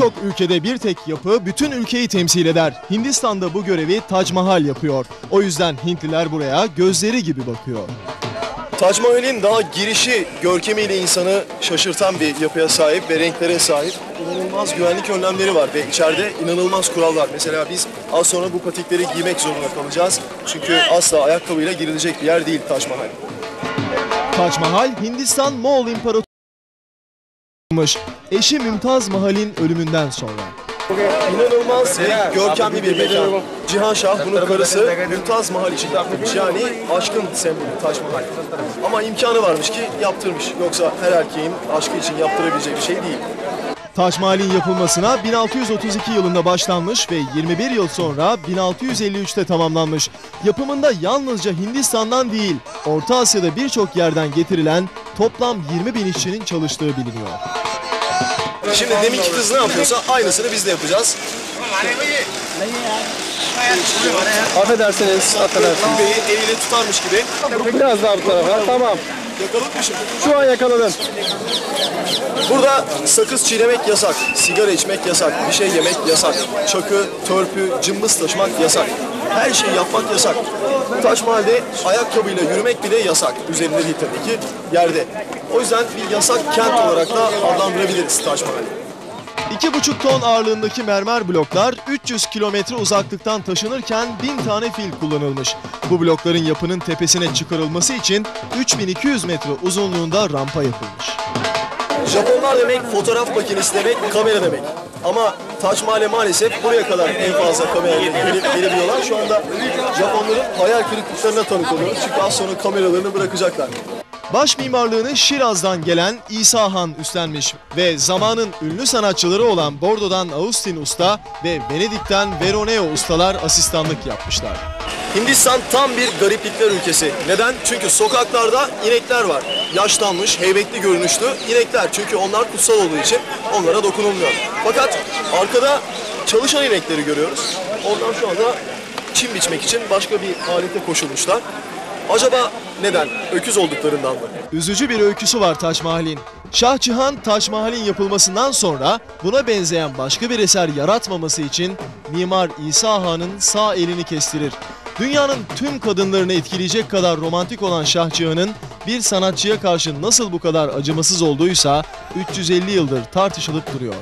Birçok ülkede bir tek yapı bütün ülkeyi temsil eder. Hindistan'da bu görevi Tac Mahal yapıyor. O yüzden Hintliler buraya gözleri gibi bakıyor. Tac Mahal'in daha girişi görkemiyle insanı şaşırtan bir yapıya sahip ve renklere sahip. İnanılmaz güvenlik önlemleri var ve içeride inanılmaz kurallar. Mesela biz az sonra bu patikleri giymek zorunda kalacağız. Çünkü asla ayakkabıyla girilecek bir yer değil Tac Mahal. Tac Mahal, Hindistan Moğol İmparatoru eşi Mümtaz Mahal'in ölümünden sonra. İnanılmaz ve görkemli bir mekan. Cihan Şah bunun karısı Mümtaz Mahal için yaptırmış. Yani aşkın sembolü Taç Mahal. Ama imkanı varmış ki yaptırmış. Yoksa her erkeğin aşkı için yaptırabileceği bir şey değil. Taç Mahal'in yapılmasına 1632 yılında başlanmış ve 21 yıl sonra 1653'te tamamlanmış. Yapımında yalnızca Hindistan'dan değil, Orta Asya'da birçok yerden getirilen toplam 20 bin işçinin çalıştığı biliniyor. Şimdi deminki kız ne yapıyorsa aynısını biz de yapacağız. Affedersiniz, affedersiniz. Beyi eliyle tutarmış gibi. Biraz daha bu tarafa. Tamam. Yakaladık mı şimdi? Şu an yakaladım. Burada sakız çiğnemek yasak, sigara içmek yasak, bir şey yemek yasak, çakı, törpü, cımbız taşımak yasak. Her şeyi yapmak yasak. Taş Mahal'de ayakkabıyla yürümek bile yasak. Üzerinde değil tabii ki, yerde. O yüzden bir yasak kent olarak da adlandırabiliriz Taş Mahal'i. 2,5 ton ağırlığındaki mermer bloklar 300 kilometre uzaklıktan taşınırken 1000 tane fil kullanılmış. Bu blokların yapının tepesine çıkarılması için 3200 metre uzunluğunda rampa yapılmış. Japonlar demek fotoğraf makinesi demek, kamera demek. Ama Taç Mahal'e maalesef buraya kadar en fazla kamerayla gelip gelebiliyorlar. Şu anda Japonların hayal kırıklıklarına tanık oluyoruz. Çünkü az sonra kameralarını bırakacaklar. Baş mimarlığını Şiraz'dan gelen İsa Han üstlenmiş ve zamanın ünlü sanatçıları olan Bordo'dan Austin Usta ve Venedik'ten Veroneo ustalar asistanlık yapmışlar. Hindistan tam bir gariplikler ülkesi. Neden? Çünkü sokaklarda inekler var. Yaşlanmış, heybetli görünüşlü inekler. Çünkü onlar kutsal olduğu için onlara dokunulmuyor. Fakat arkada çalışan inekleri görüyoruz. Onlar şu anda çim biçmek için başka bir alete koşulmuşlar. Acaba neden? Öküz olduklarından mı? Üzücü bir öyküsü var Taç Mahal'in. Şah Cihan Taç Mahal'in yapılmasından sonra buna benzeyen başka bir eser yaratmaması için Mimar İsa Han'ın sağ elini kestirir. Dünyanın tüm kadınlarını etkileyecek kadar romantik olan Şah Cihan'ın bir sanatçıya karşı nasıl bu kadar acımasız olduysa 350 yıldır tartışılıp duruyor.